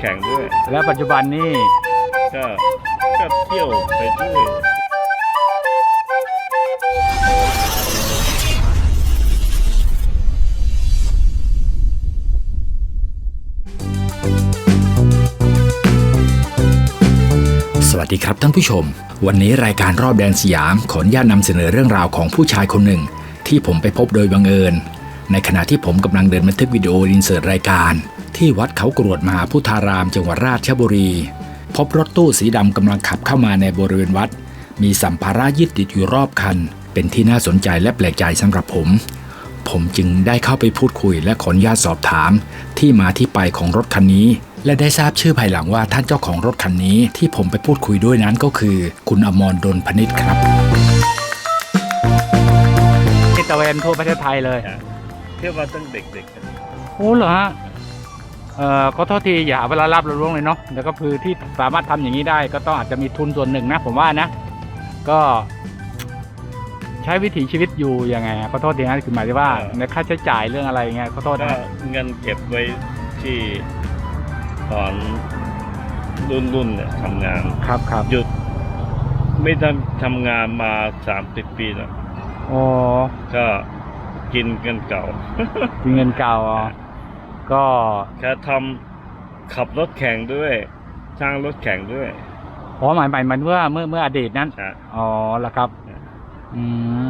แข่งด้วย แล้วปัจจุบันนี่ก็ก็เที่ยวไปด้วยสวัสดีครับท่านผู้ชม วันนี้รายการรอบแดนสยามขออนุญาตนำเสนอเรื่องราวของผู้ชายคนหนึ่ง ที่ผมไปพบโดยบังเอิญ ในขณะที่ผมกำลังเดินบันทึกวิดีโออินเสิร์ตรายการ ที่วัดเขากรวดมหาพุทธารามจังหวัดราชบุรี พบรถตู้สีดำกำลังขับเข้ามาในบริเวณวัด มีสัมภาระยึดติดอยู่รอบคัน เป็นที่น่าสนใจและแปลกใจสำหรับผม ผมจึงได้เข้าไปพูดคุยและขออนุญาตสอบถาม ที่มาที่ไปของรถคันนี้ และได้ทราบชื่อภายหลังว่าท่านเจ้าของรถคันนี้ที่ผมไปพูดคุยด้วยนั้นก็คือ คุณอมรดลพนิษฐ์ครับที่ตะเวนทั่วประเทศไทยเลยเที่ยวมาตั้งเด็กๆกันโอ้เหรอฮะ เอ่อก็โทษทีอย่าหาเวลารับเราล่วงเลยเนาะแล้วก็คือที่สามารถทำอย่างนี้ได้ ก็ต้องอาจจะมีทุนส่วนหนึ่งนะ ผมว่านะ ก็ใช้วิถีชีวิตอยู่ยังไงอะขอโทษทีนะคือหมายถึงว่าในค่าใช้จ่ายเรื่องอะไรเงี้ยขอโทษก็นะเงินเก็บไว้ที่ตอนรุ่นรุ่นๆเนี่ยทำงานครับครับหยุด ไม่ทำทำงานมาสามสิบปีแล้วโอ้ก็กินเงินเก่ามีเงินเก่าอะ ก็แค่ทำขับรถแข่งด้วยช่างรถแข่งด้วยอ๋อหมายหมายมันว่าเมื่อเมื่ออดีตนั้นใช่อ๋อแล้วครับ อืม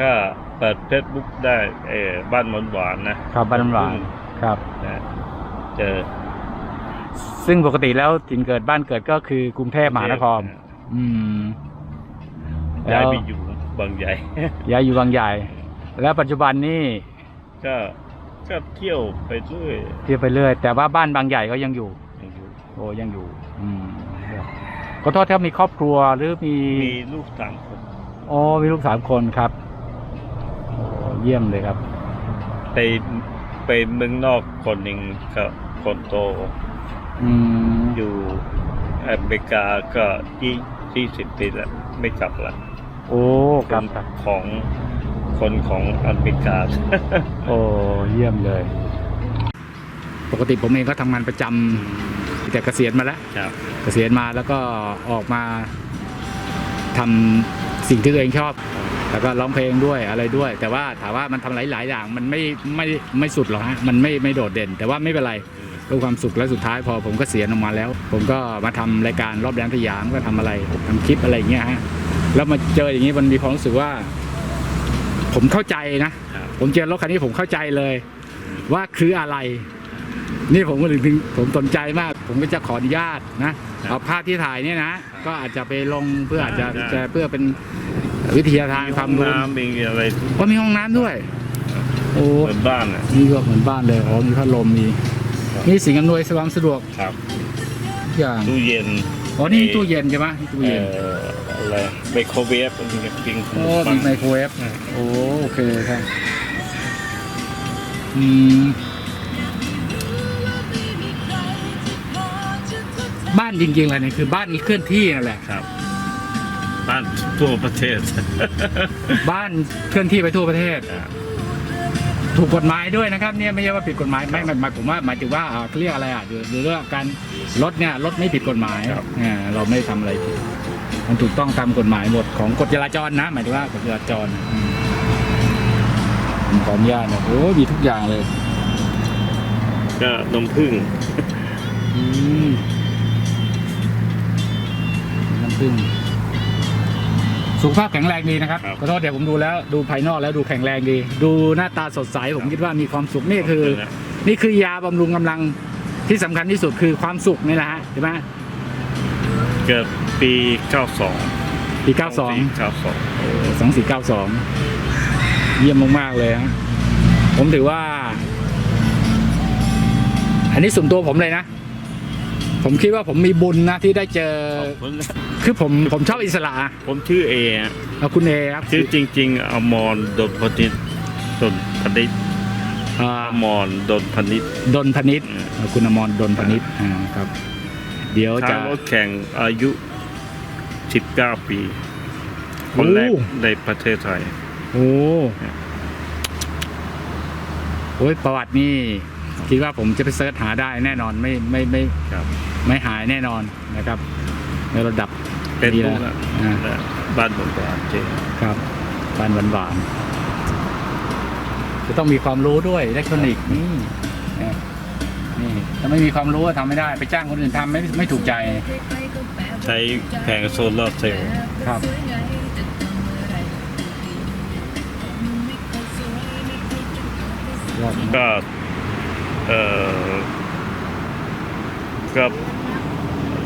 ก็เปิดเฟซบุ๊กได้เออบ้านหวานหวานๆนะครับบ้านหวานครับนะเจอ ซึ่งปกติแล้วถิ่นเกิดบ้านเกิดก็คือกรุงเทพมหานคร อืมย้ายแล้วไปอยู่บางใหญ่ย้ายอยู่บางใหญ่ แล้วปัจจุบันนี่ก็ ก็เที่ยวไปเรื่อยเที่ยวไปเรื่อย แต่ว่าบ้านบางใหญ่ก็ยังอยู่ อย่างอยู่โอ้ยังอยู่ อืมครับขอโทษถ้ามีครอบครัวหรือมีมีลูกสามคนโอ้มีลูกสามคนครับโอ้เยี่ยมเลยครับ ไปไปเมืองนอกคนหนึ่งก็คนโตอืมอยู่อเมริกาก็ยี่ยี่สิบปีแล้วไม่กลับละโอ้ครับเป็นครับของ คนของอเมริกา โอ้เยี่ยมเลย ปกติผมเองก็ทำงานประจำแต่เกษียณมาแล้วครับเกษียณมาแล้วก็ออกมาทำสิ่งที่ตัวเองชอบ แล้วก็ร้องเพลงด้วยอะไรด้วย แต่ว่าถามว่ามันทำหลายหลายๆอย่างมันไม่ไม่ไม่สุดหรอกฮะมันไม่ไม่โดดเด่น แต่ว่าไม่เป็นไรเพื่อความสุขและสุดท้ายพอผมก็เสียณออกมาแล้ว ผมก็มาทำรายการรอบแดนสยามก็ทำอะไรทำคลิปอะไรอย่างเงี้ยฮะแล้วมาเจออย่างนี้มันมีความรู้สึกว่า ผมเข้าใจนะ ครับ ผมเจอรถคันนี้ผมเข้าใจเลย ว่าคืออะไร นี่ผมก็ถึงผมสนใจมาก ผมก็จะขออนุญาตนะเอาภาพที่ถ่ายเนี่ยนะ ก็อาจจะไปลงเพื่ออาจจะจะเพื่อเป็นวิทยาทานความรู้น้ำมีอะไรทุกก็มีห้องน้ำด้วย โอ้เหมือนบ้านอะ นี่ก็เหมือนบ้านเลยอ๋อมีพัดลมมีนี่สิ่งอำนวยความสะดวกครับทุกอย่างตู้เย็นอ๋อนี่ตู้เย็นใช่ไหมนี่ตู้เอ่เย็นออะไรไมโครเวฟมันมีปิ้งขนโอ้มปัมีงไมโครเวฟโอ้โอเคครับอืมบ้านจริงๆเลยเนี่ยคือบ้านนี้เคลื่อนที่นั่นแหละ ครับบ้านทั่วประเทศ บ้านเคลื่อนที่ไปทั่วประเทศอ่าถูกกฎหมายด้วยนะครับเนี่ยไม่ใช่ว่าผิดกฎหมายไม่ไม่หมายผมว่าหมายถึงว่าอ่าเขาเรียกอะไรอะหรือหรือเรื่องการรถเนี่ยรถไม่ผิดกฎหมายเนี่ยเราไม่ทำอะไรผิด มันถูกต้องตามกฎหมายหมดของกฎจราจรนะ หมายถึงว่ากฎจราจรอืมผมขออนุญาตนะโอ้มีทุกอย่างเลย ก็นมผึ้งอืมน้ำผึ้งสุขภาพแข็งแรงดีนะครับขอโทษเดี๋ยวผมดูแล้วดูภายนอกแล้วดูแข็งแรงดี ดูหน้าตาสดใสผมคิดว่ามีความสุขนี่คือ นี่คือยาบำรุงกำลังที่สำคัญที่สุดคือความสุขนี่แหละฮะใช่ไหมเกิด ปี 92 ปี 92 92 2492 เยี่ยมมาก ๆ เลยฮะผมถือว่า อันนี้ส่วนตัวผมเลยนะ ผมคิดว่าผมมีบุญนะที่ได้เจอผมคือผมผมชอบอิสระผมชื่อเออะเอาคุณเอครับชื่อจริง ๆ อมรดนพนิษฐ์ ดนพนิษฐ์อ่าอมรดนพนิษฐ์ดนพนิษฐ์เอาคุณอมรดนพนิษฐ์อ่าครับ เดี๋ยวจะทางรถแข่งอายุ 19 ปี คนแรกโอ้ ในประเทศไทย โอ้โอ้ยประวัตินี่คิดว่าผมจะไปเสิร์ชหาได้แน่นอนไม่ไม่ไม่ครับ ไม่หายแน่นอนนะครับ ในระดับเป็นดีลูแล้กวนะอ่าและบ้านบนบานเจครับบานหวานๆจะต้องมีความรู้ด้วยอิเล็กทรอนิกส์นี่นะนี่ถ้าไม่มีความรู้ก็ทำไม่ได้ ไปจ้างคนอื่นทำไม่ไม่ถูกใจ ใช้แผงโซลาร์เซลล์ครับยอดมากก็เอ่อก็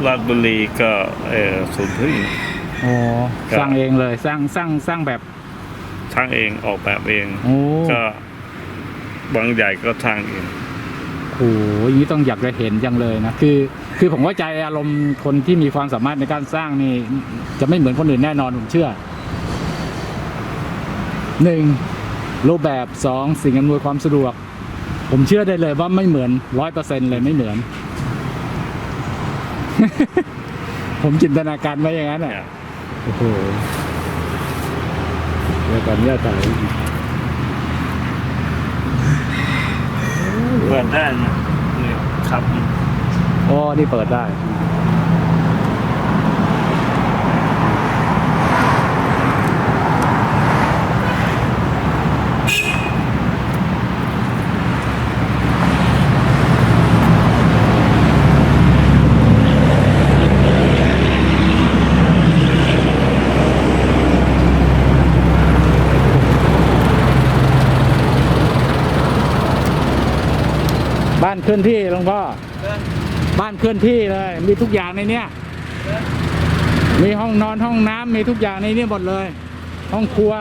ราชบุรีก็เอ่อศูนย์พึ่งโอ้ครับสร้างเองเลยสร้างสร้างสร้างแบบช่างเองออกแบบเองโอ้ก็บางใหญ่ก็ช่างเอง โหอย่างนี้ต้องอยากจะเห็นจังเลยนะ คือ คือผมว่าใจอารมณ์คนที่มีความสามารถในการสร้างนี่ จะไม่เหมือนคนอื่นแน่นอนผมเชื่อหนึ่งรูปแบบสองสิ่งอำนวยความสะดวก ผมเชื่อได้เลยว่าไม่เหมือนร้อยเปอร์เซ็นเลยไม่เหมือน ผมจินตนาการไว้อย่างนั้นอะเนี่ยโอ้โหเดี๋ยวก่อนเนี่ยแต่ เปิดได้นะเนี่ยครับ อ๋อ นี่เปิดได้านเคลื่อนที่หลวงพ่อบ้านเคลื่อนที่เลย มีทุกอย่างในเนี้ยมีห้องนอนห้องน้ำมีทุกอย่างในนี้หมดเลย ห้องครัว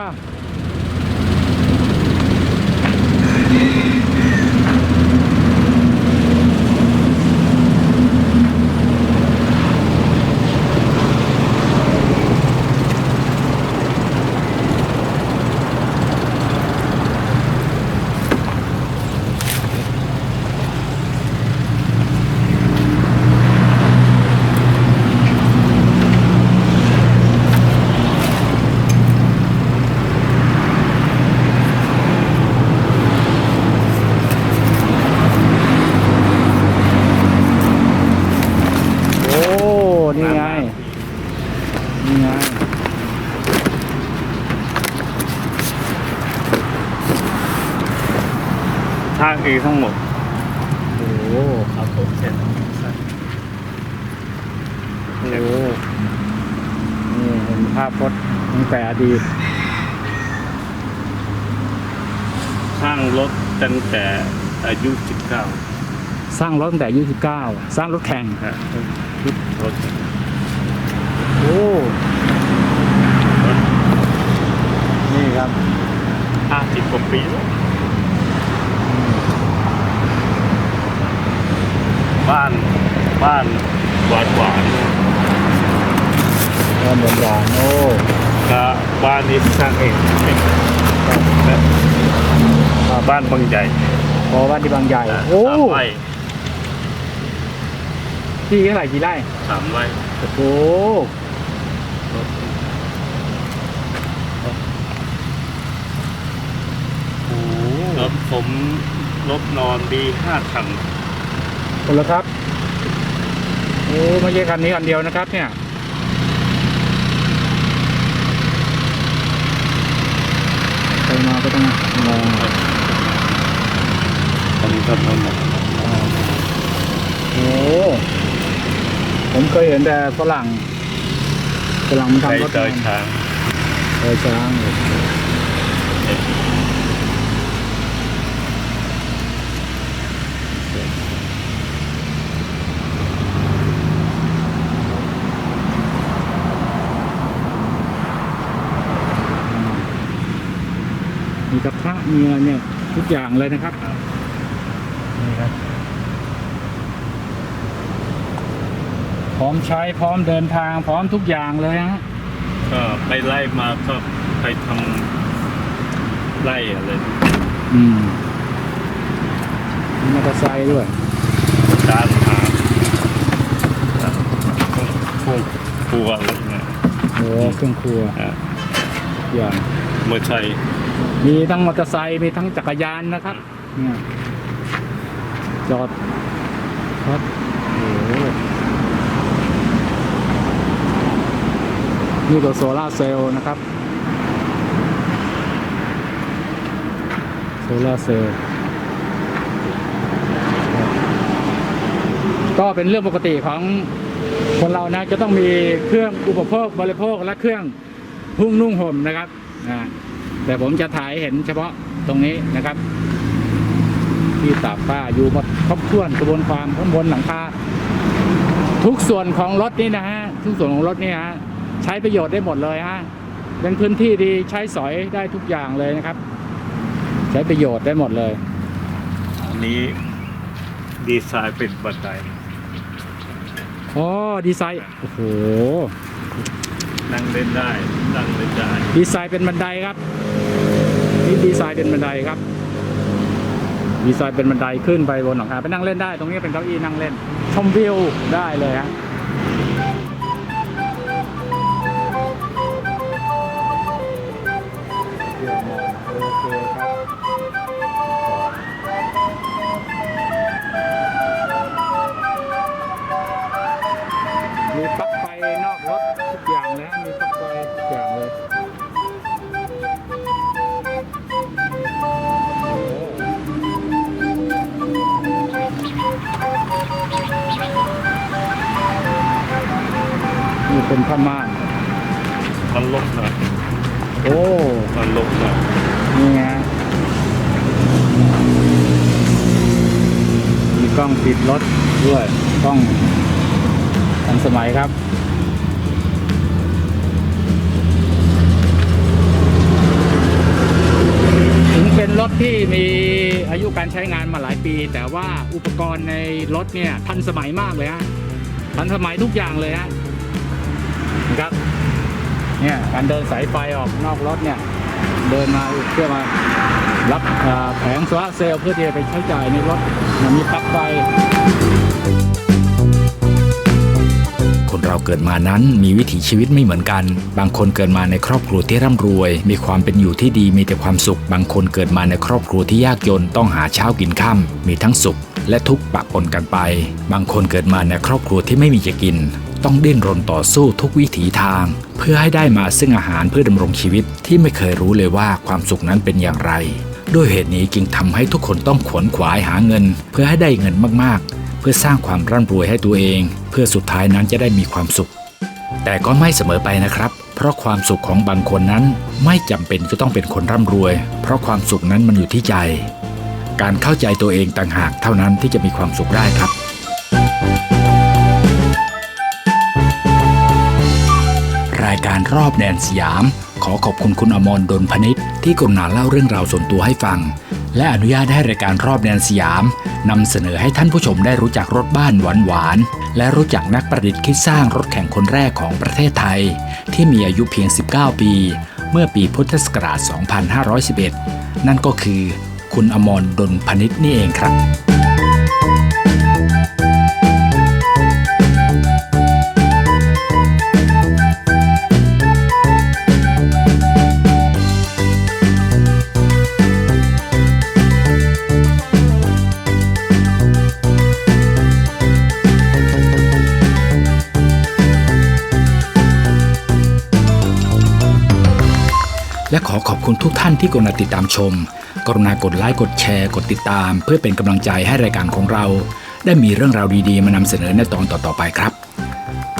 โอ้ นี่ไง นี่ไงช่างเองทั้งหมด โอ้ครับผมเช่นโหนี่เห็นภาพพจน์ตั้งแต่อดีตช่างรถตั้งแต่อายุ 19 สร้างรถตั้งแต่อายุ19 สร้างรถแข่งฮะชุดรถ โอ้ นี่ ครับ50กว่าปีแล้วบ้านบ้านหวานหวานๆก็เหมือนหวานโอ้ก็บ้านนี้สร้างเองและบ้านบางใหญ่พอบ้านที่บางใหญ่โอ้สามไร่ที่เท่าไหร่กี่ไร่สามไร่โอ้โห อ้โหรถผมรถนอนดีห้าคันคนละครับโอ้ไม่ใช่คันนี้คันเดียวนะครับ เนี่ยไปมาก็ต้องมองตอนนี้ก็นอนหมดโอ้ผมเคยเห็นแต่ฝรั่งฝรั่งมันใช้ทำรถดอยช้างเออช้าง มีกระทะมีอะไรเนี่ยทุกอย่างเลยนะครับนี่ครับ พร้อมใช้พร้อมเดินทางพร้อมทุกอย่างเลยฮะก็ไปไล่มาก็ไปทำไล่อะไรอืมมีมอเตอร์ไซค์ด้วยการหาพวกครัวอะไรเงี้ยโอ้เครื่องครัวอะทุกอย่างเมื่อใช่ มีทั้งมอเตอร์ไซค์มีทั้งจักรยานนะครับอเนี่ยจอดครับโอ้โหนี่ก็โซลาร์เซลล์นะครับ โซลาร์เซลล์ก็เป็นเรื่องปกติของคนเรานะจะต้องมีเครื่องอุปโภคบริโภคและเครื่องพุ่งนุ่งห่มนะครับอ่า แต่ผมจะถ่ายเห็นเฉพาะตรงนี้นะครับ ที่ตากผ้าอยู่หมดครบถ้วนกระบวนความข้างบนหลังคาทุกส่วนของรถนี่นะฮะทุกส่วนของรถนี่ฮะใช้ประโยชน์ได้หมดเลยฮะเป็นพื้นที่ดีใช้สอยได้ทุกอย่างเลยนะครับ ใช้ประโยชน์ได้หมดเลย อันนี้ดีไซน์เป็นบันไดอ๋อดีไซน์โอ้โหนั่งเล่นได้ังเล่นได้ดีไซน์เป็นบันไดครับนี่ดีไซน์เป็นบันไดครับ ดีไซน์เป็นบันไดขึ้นไปบนหลังคาไปนั่งเล่นได้ ตรงนี้เป็นเก้าอี้นั่งเล่น ชมวิวได้เลยฮะมีปลั๊ เป็นผ้าม่านมันลบหน่อยโอ้มันลบหน่อยนี่ไงมีกล้องติดรถด้วยกล้องทันสมัยครับถึงเป็นรถที่มีอายุการใช้งานมาหลายปี แต่ว่าอุปกรณ์ในรถเนี่ยทันสมัยมากเลยฮะทันสมัยทุกอย่างเลยฮะนะ ครับ เนี่ยการเดินสายไฟออกนอกรถเนี่ย เดินมาเพื่อมารับแผงโซลาร์เซลล์เพื่อที่จะไปใช้จ่ายในรถมันมีปลั๊กไฟคนเราเกิดมานั้นมีวิถีชีวิตไม่เหมือนกัน บางคนเกิดมาในครอบครัวที่ร่ำรวย มีความเป็นอยู่ที่ดีมีแต่ความสุข บางคนเกิดมาในครอบครัวที่ยากจนต้องหาเช้ากินค่ำมีทั้งสุข และทุกข์ปะปนกันไป บางคนเกิดมาในครอบครัวที่ไม่มีจะกิน ต้องดิ้นรนต่อสู้ทุกวิถีทาง เพื่อให้ได้มาซึ่งอาหารเพื่อดำรงชีวิตที่ไม่เคยรู้เลยว่าความสุขนั้นเป็นอย่างไร ด้วยเหตุนี้จึงทำให้ทุกคนต้องขวนขวายหาเงิน เพื่อให้ได้เงินมากๆ เพื่อสร้างความร่ำรวยให้ตัวเอง เพื่อสุดท้ายนั้นจะได้มีความสุข แต่ก็ไม่เสมอไปนะครับ เพราะความสุขของบางคนนั้นไม่จำเป็นจะต้องเป็นคนร่ำรวย เพราะความสุขนั้นมันอยู่ที่ใจ การเข้าใจตัวเองต่างหากเท่านั้นที่จะมีความสุขได้ครับ รอบแดนสยาม ขอขอบคุณคุณอมรดลพนิษฐ์ที่กรุณาเล่าเรื่องราวส่วนตัวให้ฟัง และอนุญาตให้รายการรอบแดนสยามนำเสนอให้ท่านผู้ชมได้รู้จักรถบ้านหวานหวานและรู้จักนักประดิษฐ์คิดสร้างรถแข่งคนแรกของประเทศไทย ที่มีอายุเพียง 19 ปี เมื่อปีพุทธศักราช 2511 นั่นก็คือ คุณอมรดลพนิษฐ์นี่เองครับ คุณทุกท่านที่กรุณาติดตามชม กรุณากดไลค์กดแชร์ กดติดตาม เพื่อเป็นกำลังใจให้รายการของเรา ได้มีเรื่องราวดีๆ มานำเสนอในตอนต่อๆไปครับ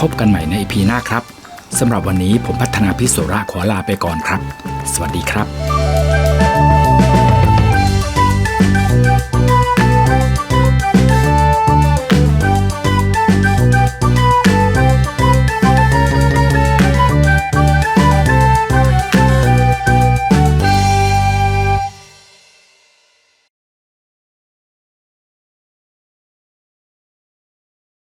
พบกันใหม่ในอีพีหน้าครับสำหรับวันนี้ผมพัฒนาพิสุระขอลาไปก่อนครับ สวัสดีครับ